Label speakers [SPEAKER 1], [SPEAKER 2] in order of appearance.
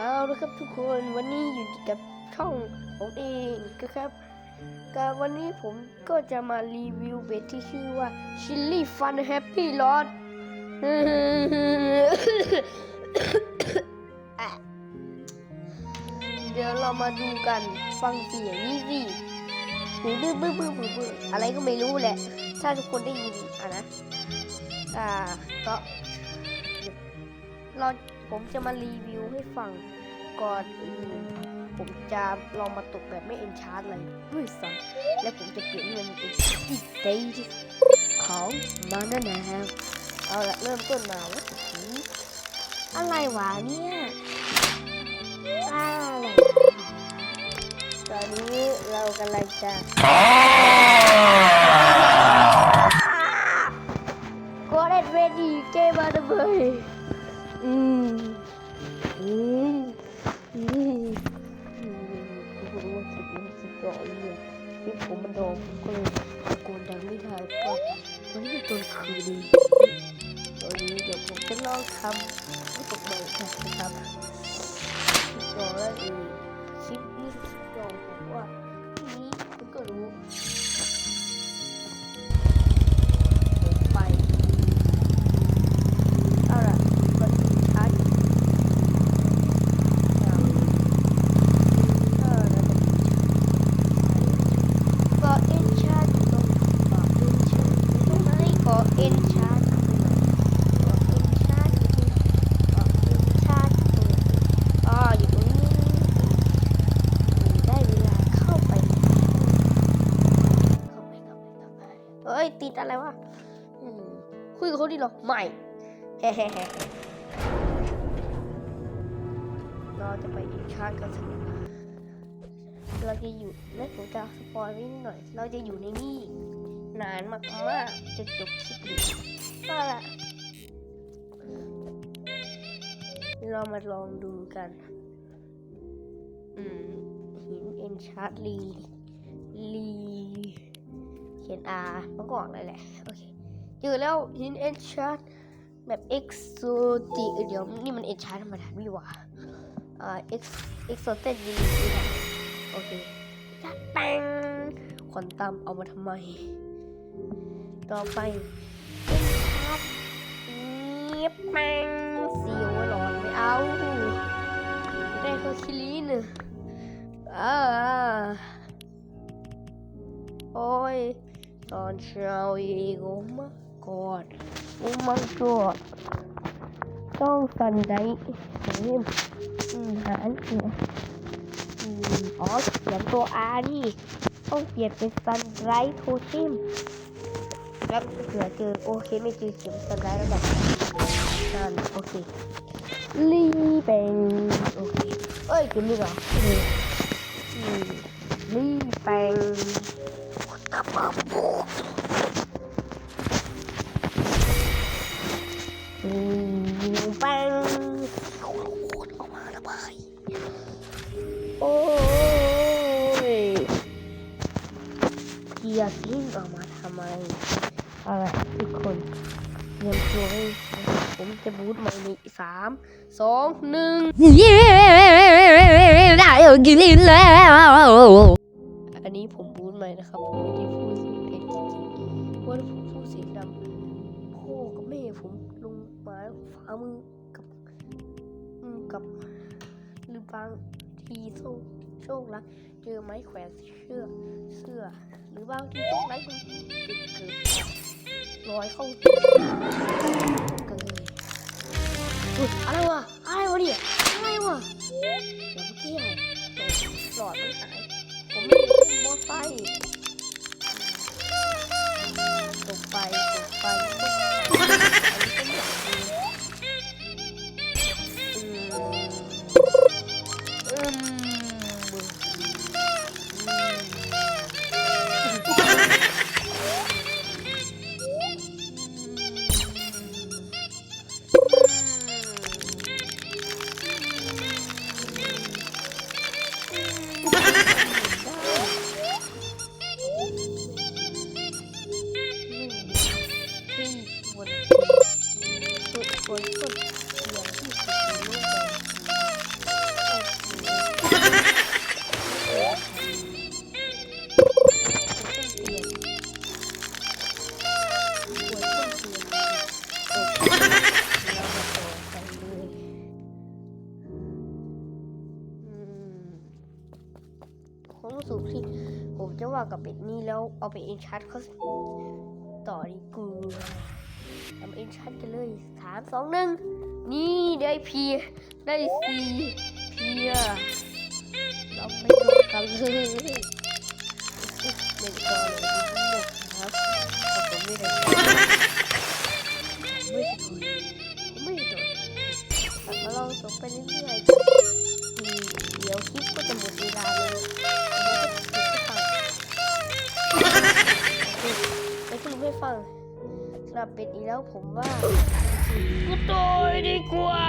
[SPEAKER 1] เอาละครับทุกคนวันนี้อยู่กับช่องผมเองนะครับการวันนี้ผมก็จะมารีวิวเบ็ดที่ชื่อว่า Chili Fun Happy Lot อะเดี๋ยวเรามาดูกันฟังเสียงนี่สิบื้อบื้อบื้บื้บื้บื้อะไรก็ไม่รู้แหละ ถ้าทุกคนได้ยินอะนะ อ่าก็เรา ผมจะมารีวิวให้ฟังก่อนอื่นผมจะลองมาตกแบบไม่เอนชาร์เลยด้วยซ้ำและผมจะเปลี่ยนให้มันเป็นที่ดีที่สุดของมันนั่นนะครับเอาละเริ่มต้นมาว่าผีอะไรวะเนี่ยอะไรตอนนี้เรากำลังจะก็ได้เรดี้เกมมาเลย อืมอืมอืมอืมผมว่าคลิปมันคลิปร้อยเนี่ยคลิปผมมันโดนผมก็เลยตะโกนดังไม่ได้เพราะมันไม่ตอนคืนดีตอนนี้เดี๋ยวผมจะลองทำให้ตกใหม่นะครับก่อนแล้วอีกคลิปนี้คลิปก่อนผมว่าทีนี้คุณก็รู้ผมไป เอาล่ะกดชาร์จเอาเออแล้วก็เอ็นชาร์จอยู่ตรงก็เอ็นชาร์จอยู่ตรงไหนก็เอ็นชาร์จอยู่ตรงไหนก็เอ็นชาร์จอยู่ตรงไหนก็เอ็นชาร์จอยู่ตรงไหนอ๋ออยู่ตรงนี้ได้เวลาเข้าไปเข้าไปเข้าไปเข้าไปเฮ้ยติดอะไรวะอืมคุยกับเขาดีเหรอ ไม่เฮ้ๆเราจะไปอีกชาติกันสักหน่อยเราจะอยู่และผมจะสปอยไว้นิดหน่อย เราจะอยู่ในนี่นานมากๆจะจบคลิปนี้ก็ละเรามาลองดูกัน อืมหินเอ็นชาร์ดลีลีเขียน R มันก็ออกเลยแหละ โอเคเจอแล้วหินเอ็นชาร์ดแบบเอ็กโซติเดี๋ยวนี่มันเอ็นชาร์ธรรมดาไม่หว่าเอ็กเอ็กโซเต็ดยินดีโอเคจัดแปงขวัญตามเอามาทำไม ต่อไปเอ็นชาร์ธเงียบแปงเสียวหลอนไม่เอาได้ก็คิลีนอ่าโอ้ย ตอนเช้าอีกโอ้มากอดโอ้ my god ต้องฟันได้เห็นอืมหารเนี่ยอ๋อเขียนตัว R นี่ต้องเปลี่ยนเป็นซันไรโทชิมแล้วเผื่อเจอโอเคไม่เจอเขียนซันไรแล้วแบบนั่นโอเคลีเป็นโอเคเอ้ยคุณนี่เหรอเอออืมลีเป็น อืมแป้งออกมาระบายโอ้ยเกียร์ทิ้งออกมาทำไมเอาล่ะไรทุกคนเตรียมตัวให้ผมจะบูทใหม่ในสามสองหนึ่ง
[SPEAKER 2] ได้กินแล้ว
[SPEAKER 1] อันนี้ผมบูทใหม่นะครับผมไม่ได้พูด ฝ่ามือกับอืมกับหรือบางทีโชคโชคละเจอไม้แขวนเสื้อเสื้อ หรือบางทีโชคร้ายมันติดเกิดลอยเข้าตัวเกินอุ๊ยอะไรวะอะไรวะเนี่ยอะไรวะเดี๋ยวเมื่อกี้อะไรหลอดมันหายผมไม่มอไซค์ คนสุดที่ผมผมจะว่ากับเป็ดนี้แล้วเอาไปเอ็นชาร์จเขาต่อดีกู ทำเอ็นชัดกันเลยสามสองหนึ่งนี่ได้พีได้ซีพีอะเราไปดูกันเลยหนึ่งก่อนเลยนะครับแต่ผมไม่ได้ไม่ได้โดนไม่ได้โดนแต่ก็ลองส่งไปเรื่อยๆเดี๋ยวคลิปก็จะหมดเวลาเลยแล้วก็คลิปให้ฟัง สำหรับเป็ดอีกแล้วผมว่ากูตายดีกว่า